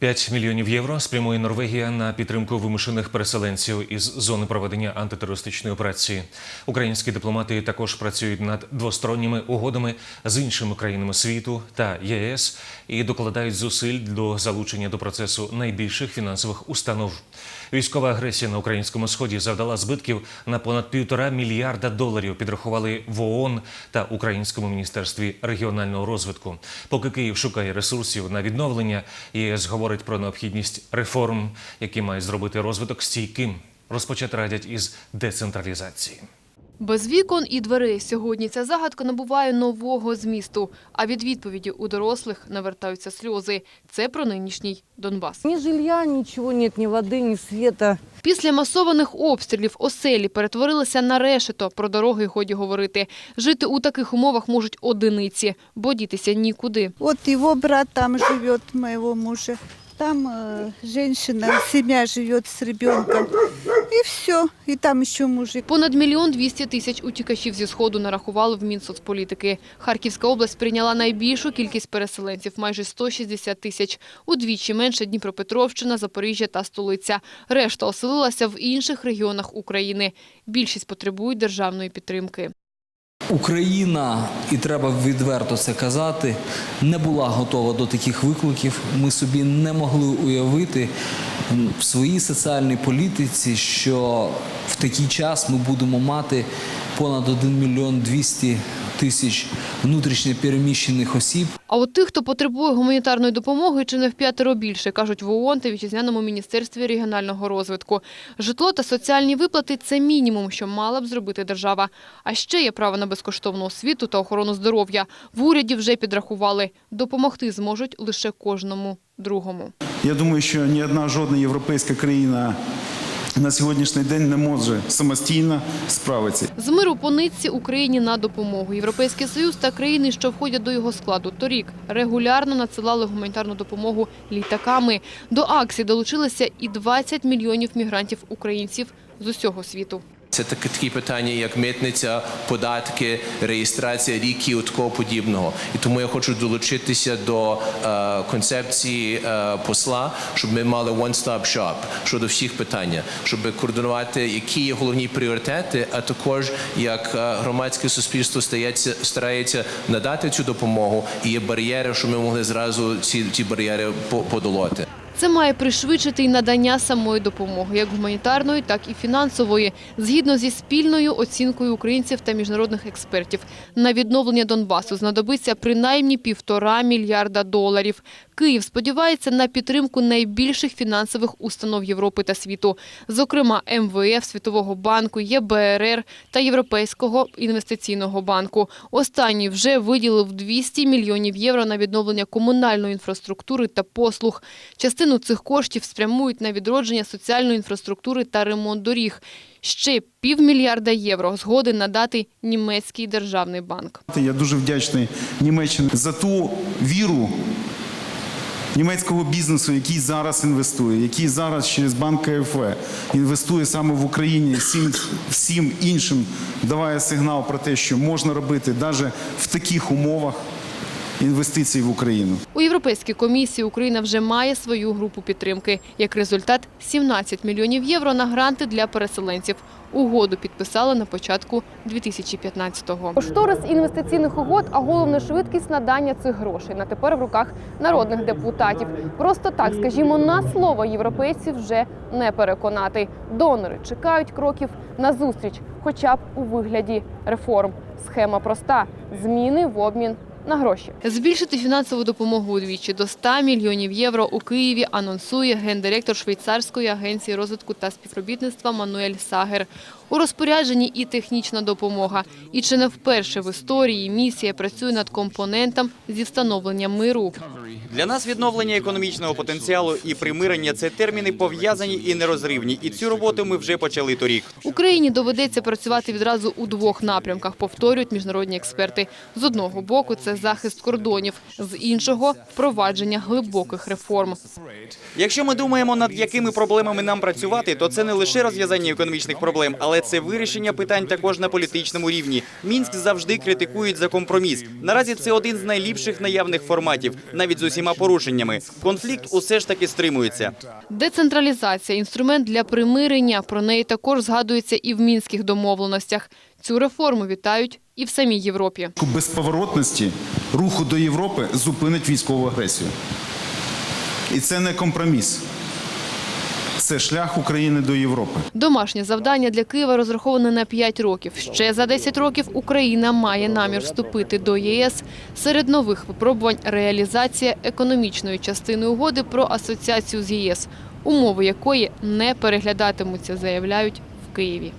5 мільйонів євро спрямує Норвегія на підтримку вимушених переселенців із зони проведення антитерористичної операції. Українські дипломати також працюють над двосторонніми угодами з іншими країнами світу та ЄС і докладають зусиль до залучення до процесу найбільших фінансових установ. Військова агресія на українському сході завдала збитків на понад півтора мільярда доларів. Підрахували в ООН та Українському міністерстві регіонального розвитку. Поки Київ шукає ресурсів на відновлення, ЄС говорить про необхідність реформ, які мають зробити розвиток стійким. Розпочати радять із децентралізації. Без вікон і дверей сьогодні ця загадка набуває нового змісту, а від відповіді у дорослих навертаються сльози. Це про нинішній Донбас. Ни жилья, ничего нет, ни воды, ни света. Після масованих обстрілів оселі перетворилися на решето. Про дороги годі говорити. Жити у таких умовах можуть одиниці, бо дітися нікуди. Вот его брат там живет, моего мужа. Там э, женщина, семья живет с ребенком. И все. І там ще мужик. Понад мільйон двісті тисяч утікачів зі сходу нарахували в Мінсоцполітики. Харківська область прийняла найбільшу кількість переселенців – майже 160 тисяч. Удвічі менше Дніпропетровщина, Запоріжжя та столиця. Решта оселилася в інших регіонах України. Більшість потребують державної підтримки. Україна, і треба відверто це казати, не була готова до таких викликів. Ми собі не могли уявити в своїй соціальній політиці, що в такий час ми будемо мати понад 1 мільйон 200 тисяч внутрішньо переміщених осіб. А от тих, хто потребує гуманітарної допомоги, чи не в п'ятеро більше, кажуть в ООН та Вітчизняному міністерстві регіонального розвитку. Житло та соціальні виплати – це мінімум, що мала б зробити держава. А ще є право на безкоштовну освіту та охорону здоров'я. В уряді вже підрахували. Допомогти зможуть лише кожному другому. Я думаю, що ні одна жодна європейська країна на сьогоднішній день не може самостійно справитися. З миру по нитці Україні на допомогу. Європейський Союз та країни, що входять до його складу, торік регулярно надсилали гуманітарну допомогу літаками. До акції долучилися і 20 мільйонів мігрантів-українців з усього світу. Це такі, питання, як митниця, податки, реєстрація рік і такого подібного. І тому я хочу долучитися до е, концепції е, посла, щоб ми мали one-stop shop щодо всіх питань, щоб координувати, які є головні пріоритети, а також як е, громадське суспільство стається, старається надати цю допомогу, і є бар'єри, щоб ми могли зразу ці, ці бар'єри по- подолати. Це має пришвидшити й надання самої допомоги, як гуманітарної, так і фінансової, згідно зі спільною оцінкою українців та міжнародних експертів. На відновлення Донбасу знадобиться принаймні півтора мільярда доларів. Київ сподівається на підтримку найбільших фінансових установ Європи та світу, зокрема МВФ, Світового банку, ЄБРР та Європейського інвестиційного банку. Останній вже виділив 200 мільйонів євро на відновлення комунальної інфраструктури та послуг. Частину цих коштів спрямують на відродження соціальної інфраструктури та ремонт доріг. Ще півмільярда євро згоден надати німецький державний банк. Я дуже вдячний Німеччині за ту віру німецького бізнесу, який зараз інвестує, який зараз через банк КФВ інвестує саме в Україні всім, всім іншим, даває сигнал про те, що можна робити навіть в таких умовах інвестиції в Україну. У Європейській комісії Україна вже має свою групу підтримки. Як результат – 17 мільйонів євро на гранти для переселенців. Угоду підписали на початку 2015-го. Кошторис інвестиційних угод, а головне швидкість надання цих грошей на тепер в руках народних депутатів. Просто так, скажімо, на слово європейців вже не переконати. Донори чекають кроків на зустріч, хоча б у вигляді реформ. Схема проста – зміни в обмін на гроші. Збільшити фінансову допомогу удвічі до 100 мільйонів євро у Києві анонсує гендиректор Швейцарської агенції розвитку та співробітництва Мануель Сагер. У розпорядженні і технічна допомога. І чи не вперше в історії місія працює над компонентом зі встановлення миру. Для нас відновлення економічного потенціалу і примирення це терміни пов'язані і нерозривні. І цю роботу ми вже почали торік. Україні доведеться працювати відразу у двох напрямках, повторюють міжнародні експерти. З одного боку, це захист кордонів, з іншого – впровадження глибоких реформ. Якщо ми думаємо, над якими проблемами нам працювати, то це не лише розв'язання економічних проблем, але це вирішення питань також на політичному рівні. Мінськ завжди критикують за компроміс. Наразі це один з найліпших наявних форматів, навіть з усіма порушеннями. Конфлікт усе ж таки стримується. Децентралізація – інструмент для примирення. Про неї також згадується і в мінських домовленостях. Цю реформу вітають і в самій Європі. безповоротності руху до Європи зупинить військову агресію. І це не компроміс. Це шлях України до Європи. Домашнє завдання для Києва розраховане на 5 років. Ще за 10 років Україна має намір вступити до ЄС. Серед нових випробувань – реалізація економічної частини угоди про асоціацію з ЄС, умови якої не переглядатимуться, заявляють в Києві.